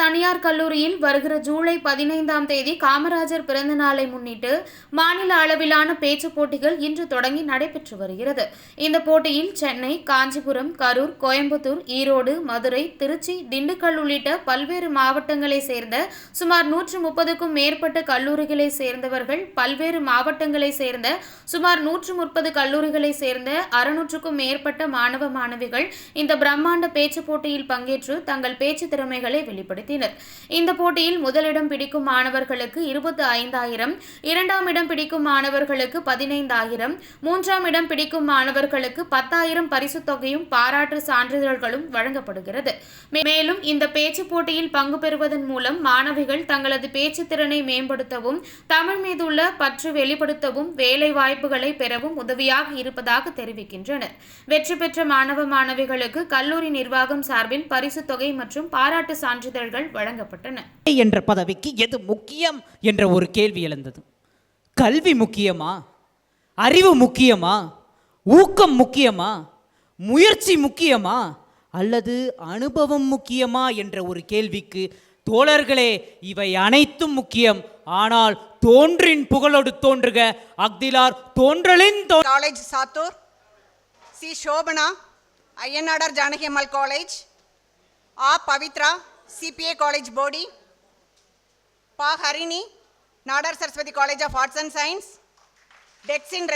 தனியார் கல்லூரியில் வருகிற ஜூலை பதினைந்தாம் தேதி காமராஜர் பிறந்த நாளை முன்னிட்டு மாநில அளவிலான பேச்சு போட்டிகள் இன்று தொடங்கி நடைபெற்று வருகிறது. இந்த போட்டியில் சென்னை காஞ்சிபுரம் கரூர் கோயம்புத்தூர் ஈரோடு மதுரை திருச்சி திண்டுக்கல் உள்ளிட்ட பல்வேறு மாவட்டங்களைச் சேர்ந்த சுமார் நூற்று முப்பதுக்கும் மேற்பட்ட கல்லூரிகளைச் சேர்ந்தவர்கள் பல்வேறு மாவட்டங்களைச் சேர்ந்த சுமார் நூற்று முப்பது கல்லூரிகளைச் சேர்ந்த அறுநூற்றுக்கும் மேற்பட்ட மாணவ மாணவிகள் இந்த பிரம்மாண்ட பேச்சு போட்டியில் பங்கேற்று தங்கள் பேச்சு திறமைகளை நிகழ்த்தினர் இந்த போட்டியில் முதலிடம் பிடிக்கும் மாணவர்களுக்கு இருபத்தி ஐந்தாயிரம் இரண்டாம் இடம் பிடிக்கும் மாணவர்களுக்கு பதினைந்தாயிரம் மூன்றாம் இடம் பிடிக்கும் மாணவர்களுக்கு பத்தாயிரம் பரிசுத் தொகையும் பாராட்டு சான்றிதழ்களும் வழங்கப்படுகிறது. மேலும் இந்த பேச்சு போட்டியில் பங்கு பெறுவதன் மூலம் மாணவிகள் தங்களது பேச்சு திறனை மேம்படுத்தவும் தமிழ் மீதுள்ள பற்று வெளிப்படுத்தவும் வேலை வாய்ப்புகளை பெறவும் உதவியாக இருப்பதாக தெரிவிக்கின்றனர். வெற்றி பெற்ற மாணவ மாணவிகளுக்கு கல்லூரி நிர்வாகம் சார்பில் பரிசுத் தொகை மற்றும் பாராட்டு சான்றிதழ் சான்றிதழ்கள் வழங்கப்பட்டன. என்ற பதவிக்கு எது முக்கியம் என்ற ஒரு கேள்வி எழுந்தது. கல்வி முக்கியமா? அறிவு முக்கியமா? ஊக்கம் முக்கியமா? முயற்சி முக்கியமா? அல்லது அனுபவம் முக்கியமா என்ற ஒரு கேள்விக்கு தோழர்களே இவை அனைத்தும் முக்கியம். ஆனால் தோன்றின் புகழோடு தோன்றுக. அக்திலார் தோன்றலின் தோ college Sattur C Sobana Ayyanadar Janaki Ammal college A Pavithra CPA college Bodi P Harini Nadar Saraswathi college of arts and science டெக்ஸின்